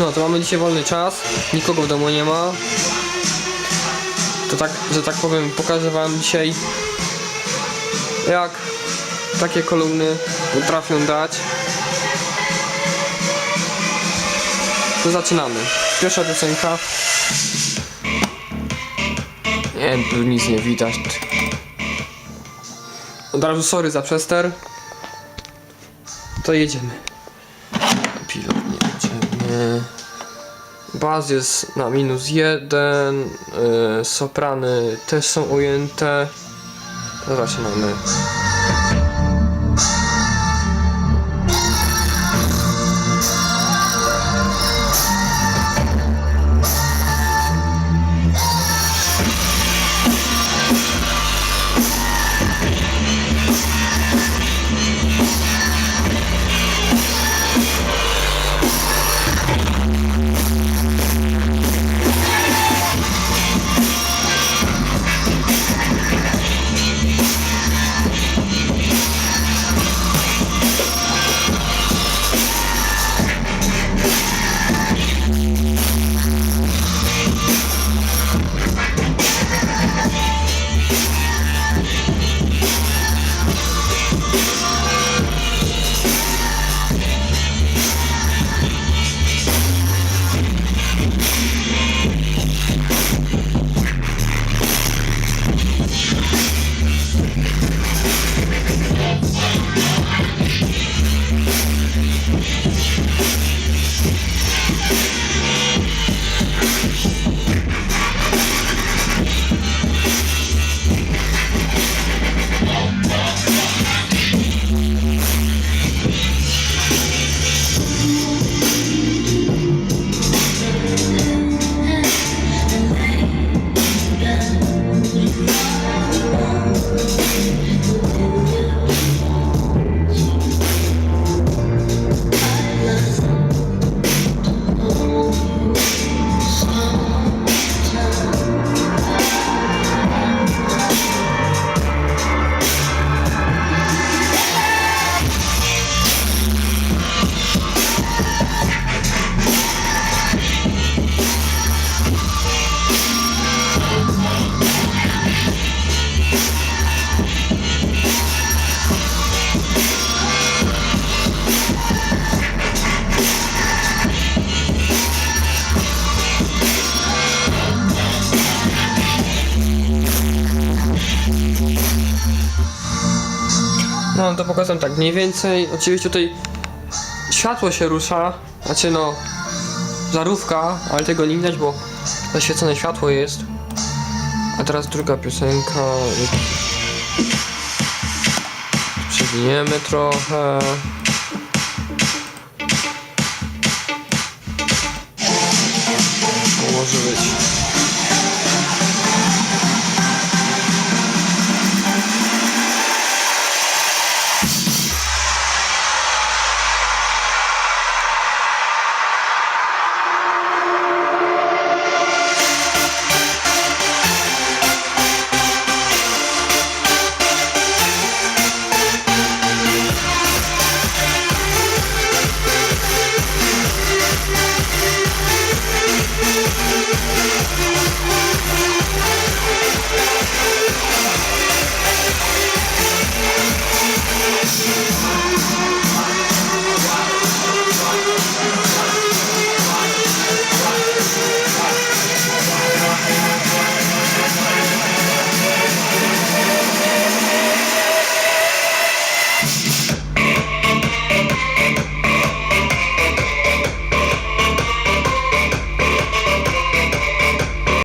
No, to mamy dzisiaj wolny czas, nikogo w domu nie ma. To tak, że tak powiem, pokażę wam dzisiaj jak takie kolumny potrafią dać. To zaczynamy. Pierwsza piosenka. Nie, tu nic nie widać. Od razu sorry za przester. To jedziemy. Jedziemy. Baz jest na minus jeden. Yy, soprany też są ujęte. To zaczynamy. No to pokazam tak mniej więcej. Oczywiście tutaj światło się rusza, znaczy no żarówka, ale tego nie widać, bo zaświecone światło jest. A teraz druga piosenka. Przewiniemy trochę.